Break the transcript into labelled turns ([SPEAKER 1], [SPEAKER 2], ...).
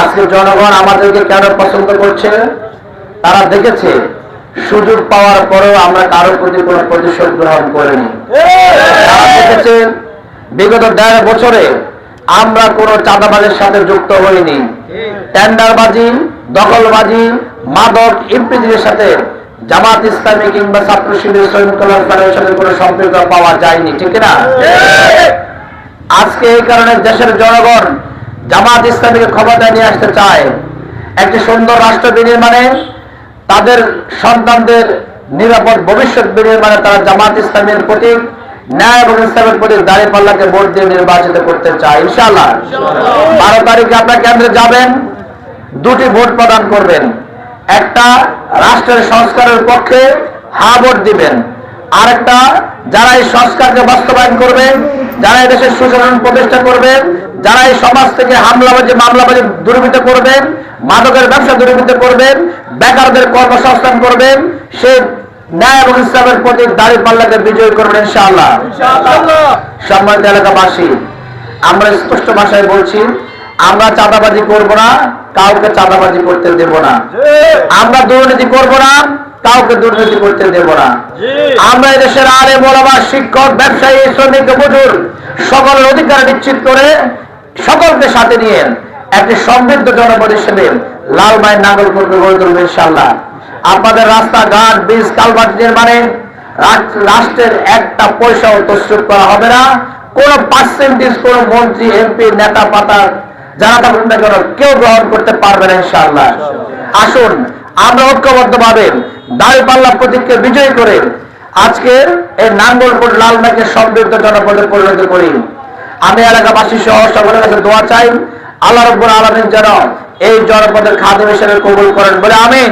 [SPEAKER 1] আজকে জনগণ আমাদেরকে কেন পছন্দ করছে? তারা দেখেছে সুযোগ পাওয়ার পরেও আমরা কারোর প্রতি কোনো প্রতিশোধ গ্রহণ করিনি। তারা দেখেছেন বিগত দেড় বছরে আমরা কোনো চাঁদাবাজের সাথে যুক্ত হইনি। টেন্ডারবাজি দখলবাজি মাদক ইমপ্রিজের সাথে জামাত ইসলামী কিংবা ছাত্র শিবির শ্রমিক কল্যাণ ফেডারেশনের কোনো সম্পৃক্ত পাওয়া যায়নি ঠিক না আজকে এই কারণে দেশের জনগণ জামাত ইসলামীকে ক্ষমতায় নিয়ে আসতে চায়। একটি সুন্দর রাষ্ট্র বিনির্মাণে তাদের সন্তানদের নিরাপদ ভবিষ্যৎ বিনির্মাণে তারা জামাত ইসলামের প্রতি, ন্যায় এবং ইসলামের প্রতি দাঁড়িয়ে পাল্লাকে ভোট দিয়ে নির্বাচিত করতে চায়। ইনশাআল্লাহ বারো তারিখে আপনার কেন্দ্রে যাবেন, দুটি ভোট প্রদান করবেন। একটা রাষ্ট্রের সংস্কারের পক্ষে হা ভোট দিবেন। আরেকটা, যারা এই সংস্কারকে বাস্তবায়ন করবেন যারা এই দেশের সুশাসন প্রতিষ্ঠা করবেন যারা এই সমাজ থেকে হামলাবাজি মামলাবাজি দূরীভূত করবেন মাদকের ব্যবসা দূরীভূত করবেন বেকারদের কর্মসংস্থান করবেন সে ন্যায় এবং ইসলামের প্রতি দাড়ি পাল্লাকে বিজয় করবেন ইনশাআল্লাহ। সম্মানিত এলাকাবাসী আমরা স্পষ্ট ভাষায় বলছি আমরা চাঁদাবাজি করব না কাউকে চাঁদাবাজি করতে দেব না। আমরা দুর্নীতি করব না কাউকে দুর্নীতি করতে দেব না। আমরা এদেশের আলে মোলামা শিক্ষক ব্যবসায়ী শ্রমিক মজুর সকলের অধিকার নিশ্চিত করে সকলকে সাথে নিয়ে একটি সমৃদ্ধ জনপদ হিসেবে লাল মায়ের নাগর করবে গড়ে তুলবে ইনশাল্লাহ আপনাদের রাস্তাঘাট, ব্রিজ, কালভার্ট নির্মাণে রাষ্ট্রের একটা পয়সাও তসরুপ করা হবে না। কোন পার্সেন্টেজ কোন মন্ত্রী, এমপি, নেতা, পাতা, যারা থাকুন না কেন, কেউ গ্রহণ করতে পারবে না ইনশাআল্লাহ। আসুন, আমরা ঐক্যবদ্ধ ভাবে দাঁড়িপাল্লা প্রতীককে বিজয় করে আজকে এই নাঙ্গলপুর লালমাকে সমৃদ্ধ জনপদে পরিণত করি। আমি এলাকাবাসী সহ সকলের কাছে দোয়া চাই, আল্লাহ রব্বুল আলমিন যেন এই জনপদের খাদ্য হিসেবে কবুল করেন বলে আমিন।